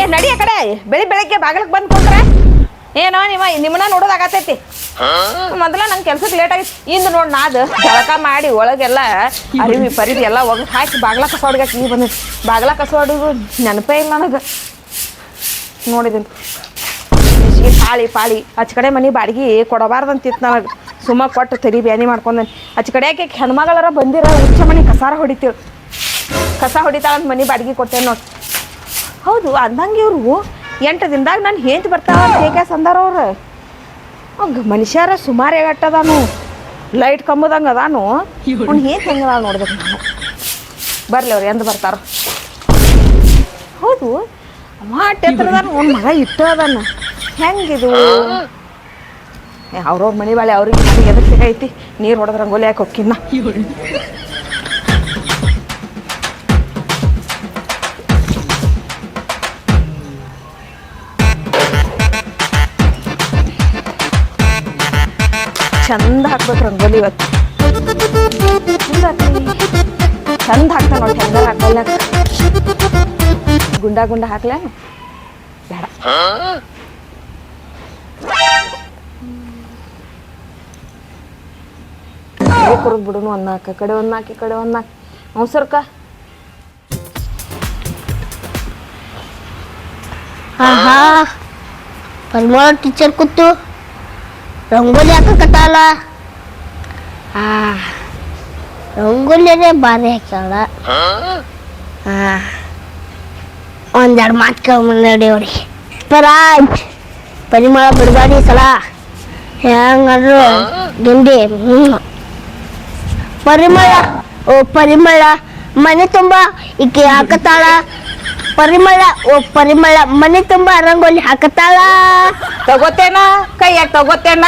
ಏ ನಡಿಯ ಕಡೆ. ಬೆಳಿ ಬೆಳಗ್ಗೆ ಬಾಗಿಲಕ್ಕೆ ಬಂದು ಕುಂತ್ರ. ಏನೋ ನಿಮ್ಮ ನಿಮ್ಮನ್ನ ನೋಡೋದಾಗತೈತಿ ಮೊದಲ ನಂಗೆ ಕೆಲ್ಸಕ್ಕೆ ಲೇಟ್ ಆಗಿತ್ತು. ಇಂದು ನೋಡಿ ನಾದು ಜಳಕ ಮಾಡಿ ಒಳಗೆಲ್ಲ ಅರಿವಿ ಪರಿದಿ ಎಲ್ಲ ಒಗ್ ಹಾಕಿ ಬಾಗ್ಲ ಕಸೋಡ್ಗಾಕಿ ಈಗ ಬಂದ ಬಾಗ್ಲ ಕಸೋಡುದು ನೆನಪೇ ಇಲ್ಲ ನನಗೆ. ನೋಡಿದ್ದೀನಿ ಪಾಳಿ ಪಾಳಿ. ಆಚ ಕಡೆ ಮನೆ ಬಾಡಿಗೆ ಕೊಡಬಾರ್ದಂತಿತ್ತು ನನಗೆ. ಸುಮ್ಮ ಕೊಟ್ಟು ತರಿ ಬ್ಯಾನಿ ಮಾಡ್ಕೊಂಡೆ ಆಚ ಕಡೆ ಯಾಕೆ ಹೆಣ್ಮಗಳರ ಬಂದಿರ ಉಚ್ಚ ಮನೆ ಕಸಾರ ಹೊಡಿತೀವಿ ಕಸ ಹೊಡಿತಾಳಂತ ಮನೆ ಬಾಡಿಗೆ ಕೊಟ್ಟೆ ನೋಡಿ. ಹೌದು, ಅಂದಂಗೆ ಇವರು ಎಂಟು ದಿನದಾಗ ನಾನು ಹೇಂತ ಬರ್ತಾವ ಹೇಗೆ ಸಂದಾರ ಅವ್ರು? ಮನುಷ್ಯರ ಸುಮಾರು ಹೇಗಟ್ಟದಾನು ಲೈಟ್ ಕಂಬದಂಗೆ ಅದಾನು. ಅವ್ನು ಹೇಂತ ಹೆಂಗದ ನೋಡ್ಬೇಕು ನಾನು. ಬರಲಿ ಅವ್ರು, ಎಂದು ಬರ್ತಾರ. ಹೌದು ಮಾಟ್ ಎತ್ತರದಾನ, ಅವ್ನ ಮಗ ಇಟ್ಟು ಅದಾನ. ಹೆಂಗಿದು? ಅವ್ರವ್ರ ಮನೆ ಬಾಳೆ ಅವ್ರಿಗೆ ಎದಕ್ಕೆ ಐತಿ? ನೀರು ಹೊಡೆದ ರಂಗೋಲಿ ಯಾಕೆ ಹೊಕ್ಕಿನ್ನ ಚಂದ ಹಾಕ್ಬೇಕು ರಂಗೋಲಿ ಇವತ್ತು. ಚಂದ ಹಾಕ್ತಾನ. ನೋಡಿ, ಚಂದ ಹಾಕಲ್ಲ ಗುಂಡ ಗುಂಡ ಹಾಕ್ಲ? ಬೇಡ. ಕುರುದ್ ಬಿಡೋನು ಒಂದು ನಾಲ್ಕು ಕಡೆ ಒಂದ್ ನಾಲ್ಕು ಈ ಕಡೆ ಒಂದ್ ನಾಲ್ಕು. ಅವಸರ್ಕ ಆಹಾ. ಪರಿಮಳ ಟೀಚರ್ ಕೂತು ರಂಗೋಲಿ ಹಾಕಕತ್ತಾಳ. ಆ. ರಂಗೋಲಿನೇ ಬಾರಿ ಹಾಕ್ಯಾಳ. ಒಂದೆರಡು ಮಾತು ಕೇಳ್ಬಂದಿ ಅವ್ರಿಗೆ ಪರಾಜ್ ಪರಿಮಳ ಬಿಡಬಾಡಿ ಸಲ. ಹೆಂಗಾದ್ರು ಗಿಂಡಿ ಹ್ಮ್. ಪರಿಮಳ. ಓ ಪರಿಮಳ ಮನೆ ತುಂಬ ಈಕೆ ಹಾಕತಾಳ. ಪರಿಮಳ ಓ ಪರಿಮಳ ಮನೆ ತುಂಬ ರಂಗೋಲಿ ಹಾಕತಾಳ. ತಗೋತೇನ? ಕೈಯಾಗ ತಗೋತೇನ?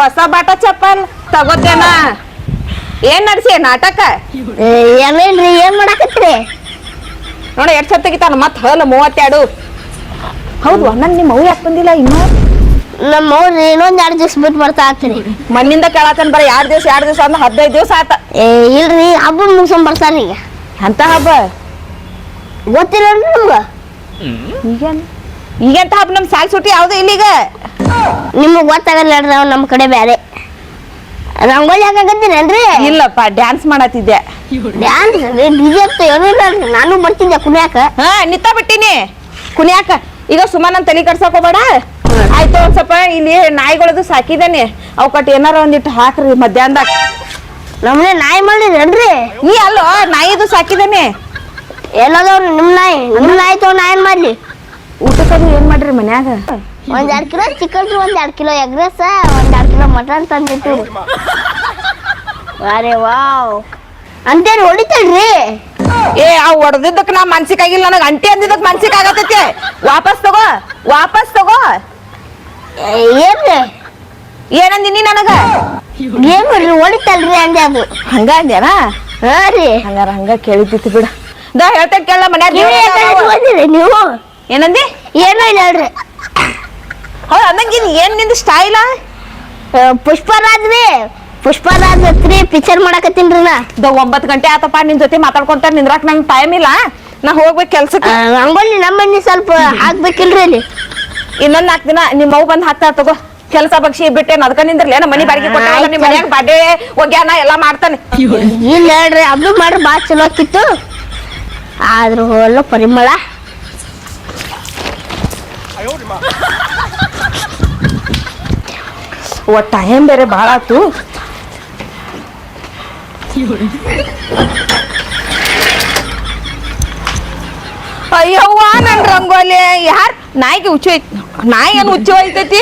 ಹೊಸ ಬಾಟ ಚಪ್ಪಲ್ ತಗೋತೇನ? ಏನ್ ನಡೆಸಿ ನಾಟಕ ಏನಿಲ್ರಿ ಏನ್ ಮಾಡಾಕತ್ರಿ ನೋಡಿ ಎರಡ್ ಸತ್ ತೆಗಿತಾನ ಮತ್ ಹಲ್ ಮೂವತ್ತೆರಡು. ಹೌದು ನನ್ನ ನಿಮ್ಮ ಅವು ಯಾಕೆ ಬಂದಿಲ್ಲ ಇನ್ನು? ನಮ್ಮ ಅವ್ರು ಇನ್ನೊಂದ್ ಎರಡು ದಿವ್ಸ ಬಿಟ್ಟು ಬರ್ತಾ ಆಗ್ತೀರಿ. ಮಣ್ಣಿಂದ ಕೇಳತ್ತೇನ್ ಬರ ಎರಡ್ ದಿವ್ಸ ಎರಡ್ ದಿವ್ಸ ಅಂದ್ರೆ ಹದಿನೈದು ದಿವಸ ಆತ. ಏ ಇಲ್ರಿ ಹಬ್ಬ ಮುಗಿಸ್ಕೊಂಡ್ ಬರ್ತಾರ ಈಗ. ಅಂತ ಹಬ್ಬ? ಗೊತ್ತಿಲ್ಲ ನಮ್ಗ. ಈಗೇನ್? ಈಗೆಂತ ಹಬ್ಬ? ನಮ್ ಸಾಲ್ ಸುಟ್ಟಿ ಯಾವ್ದು ಇಲ್ಲಿಗ ನಿಮಗ್ ಗೊತ್ತಾಗಲ್ಲ ನಾವು ನಮ್ಮ ಕಡೆ ಬೇರೆ ರಂಗೋಲಿ ಹಾಕಕತ್ತೀರೇನ್ರಿ ಇಲ್ಲಪ್ಪ ಡ್ಯಾನ್ಸ್ ಮಾಡತ್ತಿದ್ದೆ ಡ್ಯಾನ್ಸ್ ಡಿಜೆ ಅಂತ ಏನಿಲ್ಲ ನಾನು ಬರ್ತಿದ್ದೆ ಕುಣಿಯಾಕ. ಹಾ ನಿತ್ತ ಬಿಟ್ಟಿನಿ. ಕುಣಿಯಾಕ. ಈಗ ಸುಮ್ಮನೆ ನನ್ ತಲೆ ಕಡ್ಸಕ್ ಹೋಗ್ಬೇಡ. ಆಯ್ತು ಒಂದ್ ಸ್ವಲ್ಪ ಇಲ್ಲಿ ನಾಯಿಗಳದು ಸಾಕಿದಾನೆ. ಅವಕಟ್ ಏನಾರ ಒಂದಿಟ್ಟು ಹಾಕ್ರಿ ಮಧ್ಯಾಹ್ನದಾಗ. ನಮ್ಮನೆ ನಾಯಿ ಮಾಡಿದ್ರೇನ್ರಿ ನೀ ಅಲ್ಲೋ ನಾಯಿದು ಸಾಕಿದಾನೆ. ಎಲ್ಲದವ್ ನಿಮ್ ನಾಯಿ? ನಿಮ್ ನಾಯಿ ತಗೊಂಡ್ ನಾ ಏನ್ ಮಾಡ್ಲಿ? ಊಟಕ್ಕದು ಏನ್ ಮಾಡ್ರಿ ಮನ್ಯಾಗ? ಒಂದ್ ಎರಡ್ ಕಿಲೋ ಚಿಕನ್ ಒಂದ್ ಎರಡ್ ಕಿಲೋ ಎಗ್ ರೈಸ್ ಒಂದ್ ಎರಡ್ ಕಿಲೋ ಮಟನ್ ತಂದಿತ್ತು. ಅರೆ ವಾವ್. ಅಂತೇಳಿ ಹೊಡಿತಲ್ರಿ ಏ ಆ ಹೊಡೆದಿದ್ದಕ್ ನಾ ಮನ್ಸಿಕಾಗಿಲ್ಲ ನನಗೆ ಅಂಟಿ ಅಂದಿದ್ದಕ್ ಮನ್ಸಿಗೆ ಆಗತೈತಿ ವಾಪಸ್ ತಗೋ ವಾಪಸ್ ತಗೋ ಏ, ಏನ್ರಿ ಏನಂದಿನಿ ನನಗ? ಏನ್ ಓಡಿತಲ್ರಿ ಅಂದೆ ಅದು ಹಂಗ ಅಂದ್ಯಾನ ಹಾ ರೀ. ಹಂಗಾರ ಹಂಗ ಕೇಳಿದ್ದಿತ್ತು ಬಿಡ. ದಾ ಹೇಳ್ತೇನೆ ಕೇಳ ಮನ್ಯಾಗ ನೀವು ನೀವು? ಏನಂದಿ? ಏನೋ ಇಲ್ಲ ಹೇಳ್ರಿ. ಹೌದು ಅಂದಂಗಿನ್ ಏನ್ನಿಂದ ಸ್ಟೈಲ್ ಆ, ಪುಷ್ಪರಾಜ್ ರೀ ಪುಷ್ಪರಾಜ್ ಹತ್ರಿ ಪಿಕ್ಚರ್ ಮಾಡಕತ್ತೀನ್ರಿ ನಾ. ದ ಒಂಬತ್ತು ಗಂಟೆ ಆತಪ್ಪ ನಿನ್ ಜೊತೆ ಮಾತಾಡ್ಕೊಂತ ನಿಂದ್ರಾಕ್ ನಂಗೆ ಟೈಮ್ ಇಲ್ಲ. ನಾ ಹೋಗ್ಬೇಕು ಕೆಲ್ಸಕ್ಕೆ. ಹಂಗಲ್ಲಿ ರಂಗೋಲಿ ನಮ್ಮಲ್ಲಿ ಸ್ವಲ್ಪ ಹಾಕ್ಬೇಕಿಲ್ರಿ ಅಲ್ಲಿ ಇನ್ನೊಂದ್ ನಾಲ್ಕು ದಿನ ನಿಮ್ಮ ಬಂದು ಬಂದ್ ಹಾಕ್ತಾ ತಗೋ. ಕೆಲಸ ಪಕ್ಷಿ ಬಿಟ್ಟೇನ ಅದಕ್ಕ ನಿಂದ್ರಲ್ಲ ಏನ ಮನಿ ಬಾಡಿಗೆ ಕೊಟ್ಟ ಮನ್ಯಾಗ ಬಾಡೆ ಒಗ್ಯಾನ ಎಲ್ಲಾ ಮಾಡ್ತಾನೆ. ಇಲ್ಲ ಹೇಳ್ರಿ ಅದು ಮಾಡ್ರಿ ಬಾ ಚಲೋ ಆಕಿತ್ತು ಆದ್ರ ಹೊಲ ಪರಿಮಳ. ಒಟ್ಟ ಟೈಮ್ ಬೇರೆ ಭಾಳ ಆತು. ಅಯ್ಯವ್ವ ನನ್ ರಂಗೋಲಿ. ಯಾರ್? ನಾಯಿಗೆ ಹುಚ್ಚು ಐತಿ ನಾಯಿ ಏನು ಹುಚ್ಚು ಐತೈತಿ?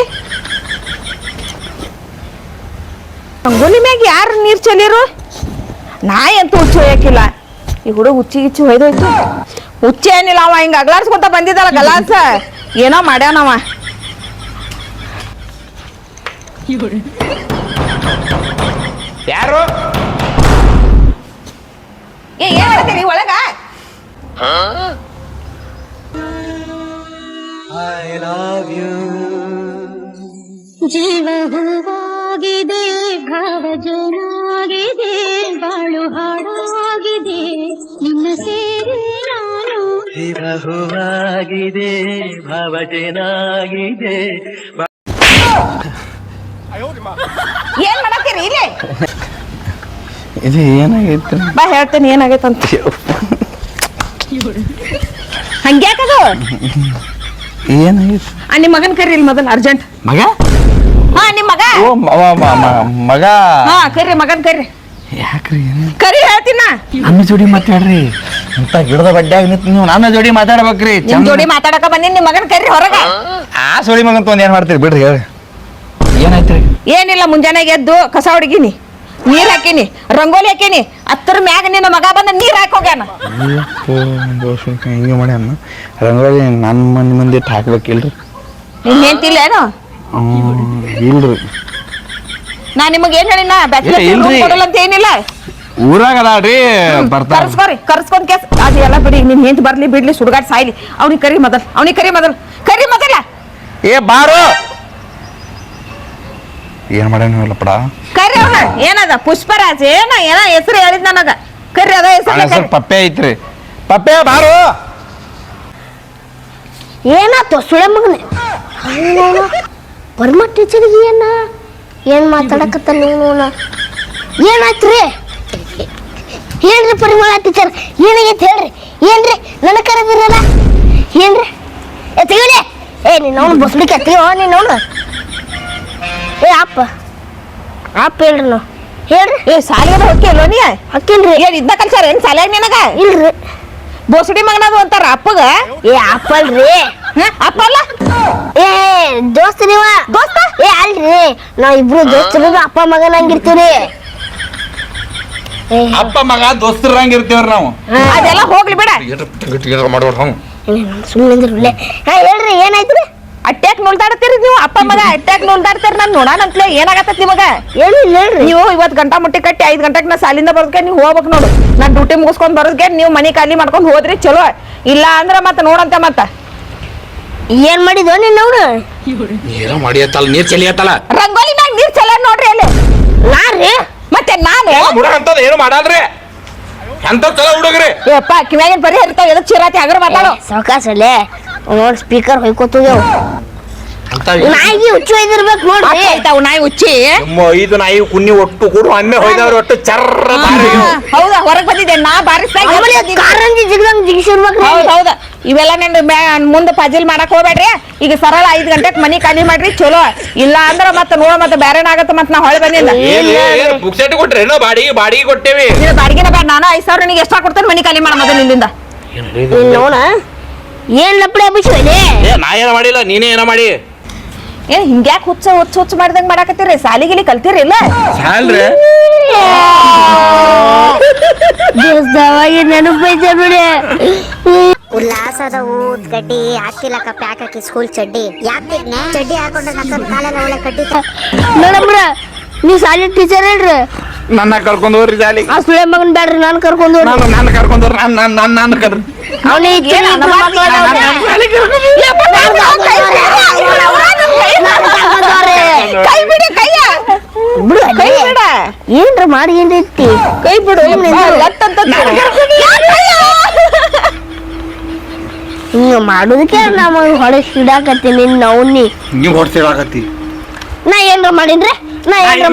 ರಂಗೋಲಿ ಮ್ಯಾಗ ಯಾರು ನೀರು ಚೆಲ್ಲಿರು ನಾಯಿ ಅಂತೂ ಹುಚ್ಚು ಒಯ್ಯಕ್ಕಿಲ್ಲ. ಈ ಹುಡುಗ ಹುಚ್ಚಿ ಗಿಚ್ಚಿ ಹೊಯ್ದೋಯ್ತು ಹುಚ್ಚಿ ಏನಿಲ್ಲ ಅವ ಹಿಂಗ ಅಗ್ಲಾಡ್ಸ್ಕೊಂತ ಬಂದಿದ್ದಲ್ಲ ಗಲಾಸ. ಏನೋ ಮಾಡ್ಯಾನವ ಯಾರು? ಏ ಏನ್ ಮಾಡ್ತೀರಿ ಒಳಗ? ಜೀವ ಹೂವಾಗಿದೆ ಭಾವ ಬಾಳು ಹಾಡಾಗಿದೆ. ನಿನ್ನ ಸೇರಿ ನಾನು. ಶಿವ ಹೂವಾಗಿದೆ ಭಾವ ಚೆನ್ನಾಗಿದೆ ಏನ್ ಮಾಡತ್ತೀರಿ? ಇಲ್ಲಿ. ಇದು ಏನಾಗೈತೆ? ಬಾ ಹೇಳ್ತೇನೆ ಏನಾಗೈತಂತ. ಹಂಗ್ಯಾಕದು ಏನಾಗೈತೆ? ಆ ನಿಮ್ಮ ಮಗನ್ ಕರೀರಿ ಮೊದಲು ಅರ್ಜೆಂಟ್. ಮಗ? ಹಾ ನಿಮ್ ಮಗ? ಓ ಮ- ಮ- ಮ- ಮಗ. ಹಾ ಕರ್ರಿ ಮಗನ್ ಕರ್ರಿ. ಯಾಕ್ರಿ ಕರಿ ಹೇಳ್ತೀನ? ನನ್ನ ಜೋಡಿ ಮಾತಾಡ್ರಿ. ಇಂಥ ಗಿಡದ ಬಡ್ಡ್ಯಾಗ ನಿಂತು ನೀವು ನನ್ನ ಜೋಡಿ ಮಾತಾಡ್ಬೇಕ್ರಿ. ನಿಮ್ ಚಂದ ಜೋಡಿ ಮಾತಾಡಕ ಬಂದಿನ್ ನಿಮ್ ಮಗನ್ ಕರ್ರಿ ಹೊರಗ. ಆ ಸೋಳಿ ಮಗನ್ ತೊಂದ್ ಏನ್ ಮಾಡ್ತೀರಿ? ಬಿಡ್ರಿ ಹೇಳಿ ಏನಾಯ್ತ್ರಿ? ಏನಿಲ್ಲ ಮುಂಜಾನೆ ಎದ್ದು ಕಸ ಹುಡುಗಿನಿ ನೀರ್ ಹಾಕಿನಿ ರಂಗೋಲಿ ಹಾಕಿನಿ ಹತ್ತರ ಮ್ಯಾಗ ನಿನ್ನ ಮಗ ಬಂದ ನೀರ್ ಹಾಕಿ ಹೋಗ್ಯಾನ. ಹಿಂಗೆ ಮಾಡಿ ಅನ್ನ ರಂಗೋಲಿ ನನ್ನ ಮಂದಿ ಮಂದಿ ಹಾಕ್ಬೇಕಿಲ್ರಿ. ನಿನ್ ಹೆಂತಿಲ್ಲ ಏನು ಇಲ್ರಿ. ನಾ ನಿಮಗೆ ಏನ್ ಹೇಳಿನ ಬ್ಯಾಚುಲರ್ ಏ, ಇಲ್ರಿ. ಕೊಡಲ್ಲ ಅಂತ ಏನಿಲ್ಲ. ಊರಾಗ ಅದಾಳ್ರಿ ಬರ್ತಾರ. ಕರ್ಸ್ಕೊರಿ ಕರ್ಸ್ಕೊಂಡ್ ಕೇಸ್. ಅದು ಎಲ್ಲ ಬಿಡಿ ನಿನ್ ಹೆಂತ್ ಬರ್ಲಿ ಬಿಡ್ಲಿ ಸುಡುಗಾಡ್ ಸಾಯ್ಲಿ. ಅವ್ನಿಗೆ ಕರಿ ಮೊದಲ್ ಅವ್ನಿಗೆ ಕರಿ ಮೊದಲ್. ಕರಿ ಮೊದಲ. ಏ ಬಾರು. ಏನ್ ಮಾಡ್ಯಾನ ಕರಿ ಅವ್ನ. ಏನದ? ಪುಷ್ಪರಾಜ್ ಏನ ಏನ ಹೆಸರು ಹೇಳಿದ್ ನನಗ? ಕರಿ ಅದ ಹೆಸರು ಪಪ್ಪೆ ಐತ್ರಿ. ಪಪ್ಪೆ ಬಾರು. ಏನಾತು ಸುಳೆ ಮಗನೆ? ಬರ್ಮ ಟೀಚರ್ಗೆ ಏನ? ಏನ್ ಮಾತಾಡಕತ್ತ ನೀವು ಏನಾಯ್ತು ರೀ ಏನ್ರಿ ಪರಿಮಳ ಟೀಚರ್ ಏನಾಗೈತೆ ಹೇಳ್ರಿ? ಏನ್ರಿ? ನನ್ನ ಕರೆದಿರಲ್ಲ ಏನ್ರಿ? ಏ ತೆಗಿಲೆ. ಏ ನೀನು ಅವನು ಬಸ್ಲಿಕ್ಕೆ ತೆಗಿಯೋ ನೀನು ಅವನು. ಏ ಅಪ್ಪ. ಅಪ್ಪ ಹೇಳ್ರಿ ನಾವು ಹೇಳ್ರಿ. ಏ ಸಾಲಿಗೆ ಹೋಗ್ತಿಯಲ್ಲ ನೀ? ಹಾಕಿನ್ರಿ ಏನ್ ಇದ್ದ ಕಲ್ಸಾರ ಏನ್ ಸಾಲ್ಯಾಗ ನಿನಗ? ಇಲ್ರಿ. ಬೋಸಡಿ ಮಗನದು ಅಂತಾರ ಅಪ್ಪಗ? ಏ ಅಪ್ಪಲ್ರಿ? ಅಪ್ಪ ಅಲ್ಲ? ಏ ದೋಸ್ತ ನೀವ? ದೋಸ್ತ? ಏ ಅಲ್ರಿ ನಾವ್ ಇಬ್ರು ದೋಸ್ತರು ಅಪ್ಪ ಮಗನಂಗಿರ್ತೀವ್ರಿ ಏ. ಅಪ್ಪ ಮಗ ದೋಸ್ತರಂಗ ಇರ್ತೀವ್ರಿ ನಾವು. ಅದೆಲ್ಲ ಹೋಗ್ಲಿ ಬಿಡ. ಮಾಡ್ಬೇಡ ಸುಮ್ಮನೆ ಹಾ ಹೇಳ್ರಿ ಏನಾಯ್ತ್ರಿ? ಅಟ್ಯಾಕ್ ನೋಡ್ತಾಡ್ತೀರಿ ನೀವು? ಅಪ್ಪ ಮಗ ಅಟ್ಯಾಕ್ ನೋಡ್ತಾಡ್ತೀರಿ ನಾನು ನೋಡಾನಂತ್ಲೆ ಏನಾಗತ್ತ ನಿಮಗ? ಹೇಳಿ ಹೇಳ್ರಿ. ನೀವು ಇವತ್ತು ಗಂಟಾ ಮುಟ್ಟಿ ಕಟ್ಟಿ ಐದ್ ಗಂಟೆಗೆ ನಾ ಸಾಲಿಂದ ಬರೋದಕ್ಕೆ ನೀವು ಹೋಗ್ಬೇಕು ನೋಡು. ನಾನು ಡ್ಯೂಟಿ ಮುಗಿಸ್ಕೊಂಡ್ ಬರೋದಕ್ಕೆ ನೀವು ಮನಿ ಖಾಲಿ ಮಾಡ್ಕೊಂಡು ಹೋದ್ರಿ ಚಲೋ. ಇಲ್ಲ ಅಂದ್ರೆ ಮತ್ತೆ ನೋಡಂತೆ ಮತ್ತ. ಏನ್ ಮಾಡಿದ್ವ ನೀನ್ ಅವ್ನು ಏನೋ ಮಾಡಿಯತ್ತಲ್ಲ ನೀರ್ ಚೆಲಿಯತ್ತಲ್ಲ ರಂಗೋಲಿ ಮ್ಯಾಗ ನೀರ್ ಚಲ ನೋಡ್ರಿ ಅಲ್ಲಿ. ನಾರ್ರಿ ಮತ್ತೆ ನಾನು? ಹುಡುಗ ಅಂತದ್ ಏನು ಮಾಡಲ್ರಿ? ಅಂತ ಚಲೋ ಹುಡುಗ್ರಿ? ಯಪ್ಪ ಕಿವ್ಯಾಗಿನ ಬರೀ ಇರ್ತಾವ ಎದಕ್ ಚಿರಾತಿ ಹಗರ ಮಾತಾಡೋ ಸಾವಕಾಸಲ್ಲೇ ನೋಡ್ ಸ್ಪೀಕರ್ ಹೊಯ್ಕೋತೋಗ್ಯಾವ ಅಂತ ನಾಯಿಗೆ ಹುಚ್ಚು ಒಯ್ದಿರ್ಬೇಕು ನೋಡ್ರಿ. ಆಯ್ತಾವ್ ನಾಯಿ ಉಚ್ಚಿ ನಿಮ್ಮ ಐದು ನಾಯಿ ಕುನ್ನಿ ಒಟ್ಟು ಕೂಡ ಅಮ್ಮೆ ಹೋಯ್ದವ್ರು ಒಟ್ಟು ಚರ್ರ. ಹೌದಾ ಹೊರಗ್ ಬಂದಿದ್ದೆ ನಾ ಬಾರಿಸ್ದಾಗ ಕಾರಂಜಿ ಜಿಗ್ದಂಗ್ ಜಿಗಿಸಿರ್ಬೇಕ್ರಿ. ಹೌದ್ ಹೌದ. ಇವೆಲ್ಲ ನಿಂದು ಮುಂದೆ ಪಜಲ್ ಮಾಡಕ್ ಹೋಗ್ಬೇಡ್ರಿ. ಈಗ ಸರಳ ಐದ್ ಗಂಟೆಕ್ ಮನಿ ಖಾಲಿ ಮಾಡ್ರಿ ಚಲೋ. ಇಲ್ಲ ಅಂದ್ರ ಮತ್ತ ನೋಡ ಮತ್ತ ಬೇರೆ ಆಗತ್ತ ಮತ್ತ ನಾ ಹೊಳೆ ಬಂದಿಲ್ಲ ಏನ್ ಏನ್ ಬುಕ್ ಸೆಟ್ ಕೊಟ್ರಿ ಏನೋ ಬಾಡಿಗೆ ಬಾಡಿಗೆ ಕೊಟ್ಟೇವಿ. ನೀನು ಬಾಡಿಗೆನ ಬೇಡ ನಾನು ಐದ್ ಸಾವಿರ ನಿನಗೆ ಎಷ್ಟ ಕೊಡ್ತೇನೆ ಮನಿ ಖಾಲಿ ಮಾಡ ಮೊದಲು ಇಲ್ಲಿಂದ ನೀನ್ ನೋಡ. ಏನ್ ಲಪ್ಪಡೆ ಅಭಿಷೇಕ? ಏ ನಾ ಏನ ಮಾಡಿಲ್ಲ ನೀನೇ ಏನ ಮಾಡಿ? ಏನ್ ಹಿಂಗ್ಯಾಕ್ ಹುಚ್ಚ ಹುಚ್ಚ ಹುಚ್ಚ ಮಾಡ್ದಂಗ್ ಮಾಡಾಕತ್ತೀರಿ? ಸಾಲಿಗಿಲಿ ಕಲ್ತೀರಿ ಇಲ್ಲ ಸಾಲ್ರಿ? ದೇವಸ್ಥಾವಾಗಿ ನೆನಪೈತೆ ಬಿಡಿ. ಉಲ್ಲಾಸದ ಊದ್ ಗಡ್ಡಿ ಹಾಕಿಲಕ್ಕ ಪ್ಯಾಕ್ ಹಾಕಿ ಸ್ಕೂಲ್ ಚಡ್ಡಿ. ಯಾಕೆ ಚಡ್ಡಿ ಕಾಲೆಲ್ಲ ಒಳ್ಳೆ ಕಡ್ಡಿ ನೋಡಮ್ರ ನೀವ್ ಸಾಲಿ ಟೀಚರ್ ಹೇಳ್ರಿ ನನ್ನ ಕರ್ಕೊಂಡ್ ಹೋಗ್ರಿ ಸಾಲಿ. ಆ ಸುಳೆ ಮಗನ್ ಬ್ಯಾಡ್ರಿ ನಾನ್ ಕರ್ಕೊಂಡು ನಾನು ನನ್ನ ಕರ್ಕೊಂಡ್ ಹೋಗ್ರಿ ನಾನು ನಾನು ನಾನು ನಾನು ಅವನಿಗೆ ಕೈ ಬಿಡಿ ಕೈಯ ಬಿಡು ಕೈ. ಬಿಡ ಏನ್ರ ಮಾಡಿ ಏನ್ರಿ ಕೈ ಬಿಡು ಲಟ್ಟಂತ ಹಿಂಗ ಮಾಡುದಕ್ಕೆ ನಮಗ್ ಹೊಡೆ ನಿನ್ನ ನವ್ನಿ ನೀವು ಹೊಡ್ಸಿಡಾಕತ್ತಿ ನಾ ಏನ್ರ ಮಾಡಿದ್ರೆ ನಾ ಏನ್ರ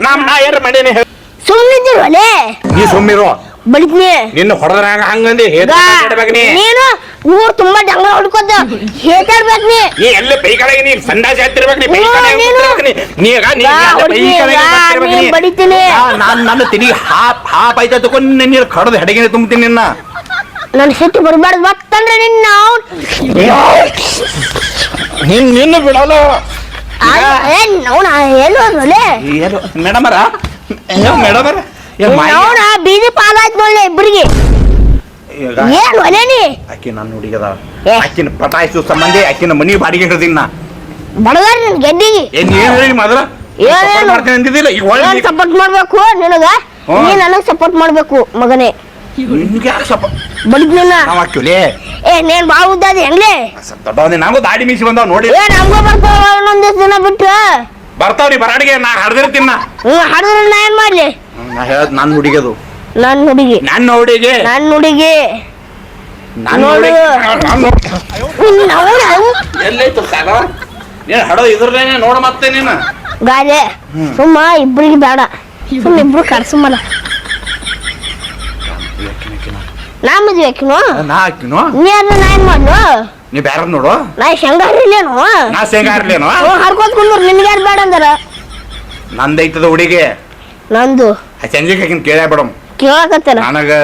ನಾ ನಾ ಏನ್ರ ಮಾಡೀನಿ ಹೇಳ್. ಸುಮ್ಮನಿದ್ದಿರ್ವಲೆ ನೀ ಸುಮ್ಮಿರು ಬಡಿದ್ನಿ ನಿನ್ನ ಹೊಡೆದ್ರ ಹಂಗ ಹಂಗಂದಿ ಹೇಳ್ಬೇಕು ನೀ? ನೀನು ಊರ್ ತುಂಬಾ ಜಂಗ ಹೊಡ್ಕೋತ ಹೇತಾಡ್ಬೇಕ್ ನೀ? ಎಲ್ಲ ಪೈ ಕಡೆಗೆ ನೀ ಸಂಡಾಸ ಹತ್ತಿರ್ಬೇಕು ನೀ ಪೈ ಹ್ಞೂ, ಕಡೆಗೆ ನೀನು. ಕೂತಿರ್ಬೇಕು ನೀ. ನೀ ಈಗ ನೀ ಬಾ, ಎಲ್ಲ ಪೈ ಹುಡ್ಗಿ, ಕಡೆಗೆ ಬಾ, ಕೂತಿರ್ಬೇಕು ನೀ ನೀ. ಬಡಿತೀನಿ. ಆ, ನಾನ್ ನನ್ನ ತಿನಿ ಹಾಪ್ ಹಾಪ್ ಆಯ್ತಾ ತಗೊಂಡು ನೀರು ಕಡ್ದು ಹೆಡಗಿನ ತುಂಬ್ತೀನಿ ನಿನ್ನ. ನನ್ನ ಸಿಟ್ಟು ಬರ್ಬಾರ್ದು ಮತ್ತಂದ್ರೆ ನಿನ್ನ ನಿನ್ ನಿನ್ನ ಬಿಡಲ್ಲ. ಏನು ಮೇಡಮರ? ಮೇಡಮರ? ನೋಣ ಬೀದಿ ಪಾಲಾಯ್ತು ನೋಡ್ಲೆ ಇಬ್ರಿಗೆ. ಏನ್ ಒಲೇನಿ ಆಕಿ ನನ್ನ ಹುಡುಗದ ಏ. ಆಕಿನ ಪಟಾಯಿಸು ಸಂಬಂಧಿ ಆಕಿನ ಮನಿ ಬಾಡಿಗೆ ಹಿಡ್ದಿನ ನಾ. ಬಡಗಾರ ನನ್ ಗೆದ್ದಿಗೆ ಏನ್ ಏನ್ ಹೇಳಿ ಮೊದಲ ಏನ್ support ಏನು? ಮಾಡ್ತೀನಿ ಅಂದಿದ್ದಿಲ್ಲ ಈಗ ಒಳ್ಳೆ ಸಪೋರ್ಟ್ ಮಾಡ್ಬೇಕು? ನಿನಗ. ನೀ ನನಗ್ ಸಪೋರ್ಟ್ ಮಾಡ್ಬೇಕು ಮಗನೇ. ನಿನ್ಗೆ ಯಾಕೆ ಸಪೋರ್ಟ್ ಬಡಿದ್ನ ನಾವ್ ಹಾಕಿವ್ಲೇ ಏ ನೀನ್ ಬಾಳ ಉದ್ದಾದಿ ಹೆಂಗ್ಲೆ? ದೊಡ್ಡವನೇ ನಂಗೂ ದಾಡಿ ಮೀಸಿ ಬಂದಾವ್ ನೋಡಿ. ಏ ನಮ್ಗೂ ಬರ್ತಾವ ಇನ್ನೊಂದಿಷ್ಟು ದಿನ ಬಿಟ್ಟು ಬರ್ತಾವ್ರಿ ಬರಾಡಿಗೆ ನಾ ಹಡ್ದಿರ್ತೀನಿ ಹ್ಞೂ ಹಾಡಿದ್ರೆ ನಾ ಏನ್ ಮಾಡ್ಲಿ? ನಾ ಹೇಳದ್ ನನ್ನ ಹುಡುಗದು ನನ್ ಹುಡುಗಿ. ನನ್ನ ಹುಡುಗಿ. ನನ್ ಹುಡುಗಿ. ನಾನು ನೋಡು. ನೋಡಿ ನಾವು ಎಲ್ಲೈತು ಸಾಲ ನೀನು ಹಡೋ ಇದ್ರಲೇನೆ ನೋಡ ಮತ್ತೆ ನೀನು. ಗಾದೆ ಸುಮ್ಮ ಇಬ್ರಿಗೆ ಬೇಡ. ಸುಮ್ಮ ಇಬ್ರು ನಾ ಮದ್ವೆ ನಾ ಹಾಕಿನು? ನೀ ನಾ ಏನ್ ಮಾಡ್ಲು ನೀ ಬ್ಯಾರ ನೋಡು. ನಾ ಶಂಗಾರಿಲ್ಲೇನು ನಾ ಸೇಂಗಾರ್ಲೇನು ಹರ್ಕೋತ್ ಕುಂದ್ರು ನಿನ್ಗೆ ಯಾರು ಬೇಡ ಅಂದಾರ? ನಂದೈತದ ಹುಡುಗಿ. ನಂದು. ಸಂಜೆಗೆ ಆಕಿನ ಕೇಳೇ ಬಿಡಮ್ ಕೇಳಕತ್ತಾರ ನನಗೆ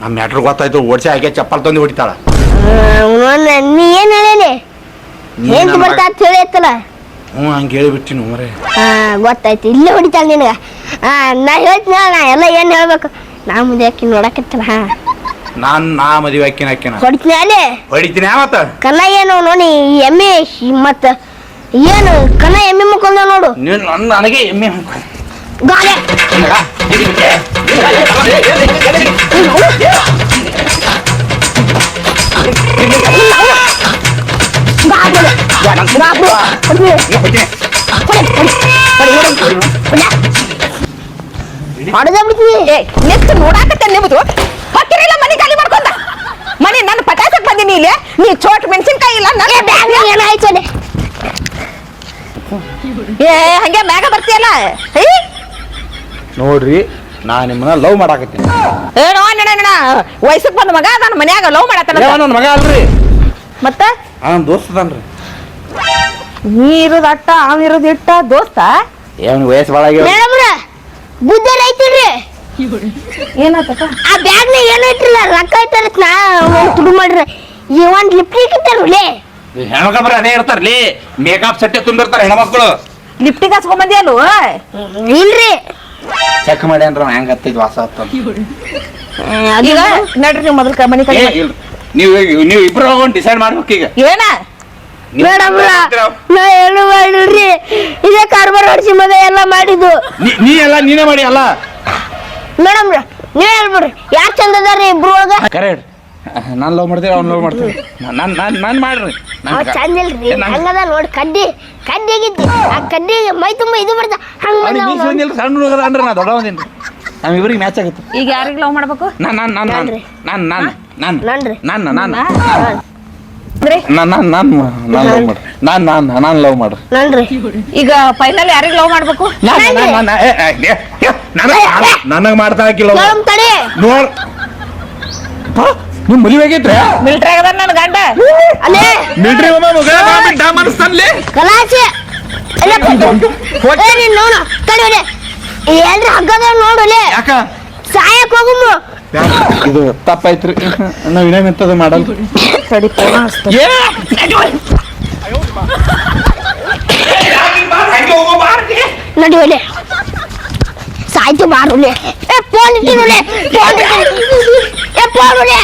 ನಮ್ಮ ಮ್ಯಾಟ್ರ್ ಗೊತ್ತಾಯ್ತು ಓಡಿಸಿ ಆಕೆ ಚಪ್ಪಲ್ ತಂದು ಹೊಡಿತಾಳ. ನೀ ಏನ್ ಹೇಳೇನಿ? ಏನು ಬರ್ತಾ ಅಂತ ಹೇಳಿ ಎತ್ತಲ್ಲ? ಹ್ಞೂ ಹಂಗೆ ಹೇಳಿಬಿಟ್ಟಿನಿ ಮರೆ. ಹಾ ಗೊತ್ತಾಯ್ತು ಇಲ್ಲೇ ಹೊಡಿತಾಳ ನಿನಗ. ಹಾಂ ನಾ ಹೇಳ್ತೀನಿ ನಾ ಎಲ್ಲ ಏನು ಹೇಳ್ಬೇಕು? ನಾ ಮುಂದೆ ಆಕಿ ನೋಡಕತ್ತಲ್ಲ ಹಾ? ನಾನು ನಾ ಮದುವೆ ಹಾಕಿನ ಹಾಕಿನ ಹೊಡಿತೀನಿ ಅಲ್ಲಿ? ಹೊಡಿತೀನಿ ಯಾವತ್ತ ಕಲ್ಲ ಏನು ನೋಡಿ ಎಮ್ಮೆ ಶಿ- ಮತ್ತ ಏನು ಕನ್ನ ಎಮ್ಮೆ ಮುಕ್ಕೊಂಡ ನೋಡು ನೀನು ನನ್ನ ನನಗೆ ಎಮ್ಮೆ ಗಾದೆ ಗಾದೆ ಗಾಬು ಹೊಡಿ ಹೊಡಿ ಹೊಡಿ ಹೊಡೆದ ಬಿಡ್ತೀನಿ ಏ ನೆಕ್ಸ್ಟ್ ನೋಡಾಕತ್ತೆ ನಿಮ್ದು ಹೊಕ್ಕಿರಿಲ್ಲ ಮನೆ ಖಾಲಿ ಮಾಡ್ಕೊಂಡ ಮನೆ ನನ್ನ ಪಟಾಸಕ್ ಬಂದಿನಿ ಇಲ್ಲಿ ನೀ ಚೋಟ್ ಮೆಣಸಿನ್ಕಾಯಿ ಇಲ್ಲ ನನ್ನ ಬ್ಯಾಗ್ ಏನಾಯ್ತು ಅಲ್ಲಿ ಏ ಹಂಗೆ ಮ್ಯಾಗ ಬರ್ತೀಯಲ್ಲ? ಹೇ? ನೋಡ್ರಿ ನಾ ನಿಮ್ಮನ್ನ ಲವ್ ಮಾಡಾಕತ್ತೀನಿ. ಏನೋ ನಣ ನಣ ವಯಸ್ಸಿಗೆ ಬಂದ ಮಗ ನಾನು ಮನ್ಯಾಗ ಲವ್ ಮಾಡತ್ತನ ನನ್ನ ಮಗ ಅಲ್ರಿ. ಮತ್ತ? ಆ ದೋಸ್ತ ಅದಾನ್ರಿ. ನೀ ಇರೋದ್ ಅಟ್ಟ ಅವ್ ಇರೋದು ಇಟ್ಟ ದೋಸ್ತ? ಏನು ವಯಸ್ಸು ಭಾಳ ಆಗ್ಯಾವ? ಮೇಡಮ್ರ ಬುದ್ಧಿ ಐತಿಲ್ರಿ? ಏನಾತಪ್ಪ? ಆ ಬ್ಯಾಗ್ನ ಏನೈತಿಲ್ಲ ರೊಕ್ಕ ಐತಲ್ಲ ನಾ ಒಂದ್ ತುಡು ಮಾಡ್ರಿ ಈ ಒಂದ್ ಲಿಪ್ಟಿಕ್ ಇತ್ತಾರಲ್ಲೇ ಹೆಣ್ಮಕ್ಳು ಬರ ಅದೇ ಇರ್ತಾರಲ್ಲಿ ಮೇಕಪ್ ಸಟ್ಟೆ ತುಂಬಿರ್ತಾರೆ ಹೆಣ್ಮಕ್ಳು. ಲಿಫ್ಟಿಗೆ ಹಚ್ಕೊಂಡ್ ಬಂದಿ ಅಲ್ವ ಇಲ್ರಿ. ಚೆಕ್ ಮಾಡಿ ಅಂದ್ರ ಹೆಂಗ್ ಹತ್ತೈದು ವಾಸ ಹತ್ತ ಈಗ ನಡ್ರಿ ನೀವು ಮೊದಲ ಮನೆ ಕಡೆ ನೀವು ನೀವು ಇಬ್ರು ಹೋಗೊಂಡು ಡಿಸೈಡ್ ಮಾಡ್ಬೇಕು ಈಗ. ಏನ? ನೀವ್ ಮೇಡಮ್ರ ಮಾಡ್ತೀರಾ? ನಾ ಏನು ಮಾಡಿಲ್ರಿ. ಇದೇ ಕಾರ್ಬಾರ್ ಹೊಡ್ಸಿ ಮಗ ಎಲ್ಲ ಮಾಡಿದ್ದು. ನೀ- ನೀ ಎಲ್ಲ ನೀನೇ ಮಾಡಿ ಅಲ್ಲ? ಮೇಡಮ್ರ ನೀವ್ ಹೇಳ್ಬಿಡ್ರಿ. ಯಾರ್ ಚಂದ ಅದಾರಿ ಇಬ್ರು ಒಳಗ? ಕರೆಕ್ಟ್ ನಾನು ಲವ್ ಮಾಡ್ತೀನಿ ಅವ್ನು ಲವ್ ಮಾಡ್ತೀನಿ ನಾನು ನಾನು ನಾನು ಮಾಡ್ರಿ ಅವ ಚಂದ ಇಲ್ರಿ ನನ್- ಹಂಗದ ನೋಡಿ ಕಡ್ಡಿ ಕಡ್ಡಿ ಆ ಕಡ್ಡಿಗೆ ಮೈ ತುಂಬ ಇದು ಬರ್ತ ಹಂಗೆ ಸಣ್ಣ ಹುಡುಗರ ಅಂದ್ರೆ ನಾ ದೊಡ್ಡವದೇನ್ರಿ ನಮ್ಮ ಇಬ್ರಿಗೆ ಮ್ಯಾಚ್ ಆಗುತ್ತೆ ಈಗ ಯಾರಿಗ್ ಲವ್ ಮಾಡ್ಬೇಕು ನಾನು ನಾನು ನಾನು. ನಾನು ನಾನು ನಾನು. ನಾನು ನಾನು ಅಂದ್ರೆ ನಾನು ನಾನು ನಾನು ನಾನು ಲವ್ ಮಾಡ್ರಿ ನಾನು ನಾನು ನಾನು ಲವ್ ಮಾಡ್ರಿ ಈಗ ಫೈನಲ್ ಯಾರಿಗ್ ಲವ್ ಮಾಡ್ಬೇಕು ನನಗೆ ಮಾಡ್ತಾ ಹಾಕಿಲ್ಲ ನೋಡ್ ನೀವು ಮದುವೆ ಆಗೈತ್ರಿ ಮಿಲ್ಟ್ರಿ ಆಗದ ನನ್ ಗಂಡ. ಅಲ್ಲೇ. ಮಿಲ್ಟ್ರಿ ಮಗ ಮನಸ್ಸನ್ಲಿ ಕಲಾಚೆ ಎಲ್ಲ ಏ ನೀನ್ ನೋಡು. ತಡಿ ಒಲೆ ಹಗ್ಗದ ನೋಡಲೆ ಯಾಕ? ಸಾಯಕ್ ಹೋಗುಮು. ಇದು ತಪ್ಪಾಯ್ತ್ರಿ. ನಾವ್ ಇನ್ನೇನ್ ಎಂತದ ಮಾಡಲ್ ಸರಿ. ನಡಿ ಒಲೆ ಸಾಯ್ತು ಬಾರುಲೆ ಏ ಫೋನ್ ಇಟ್ಟಿರುಲೆ ಫೋನ್ ಇಟ್ಟಿರುಲೆ ಏ ಫೋನ್ ಒಲೆ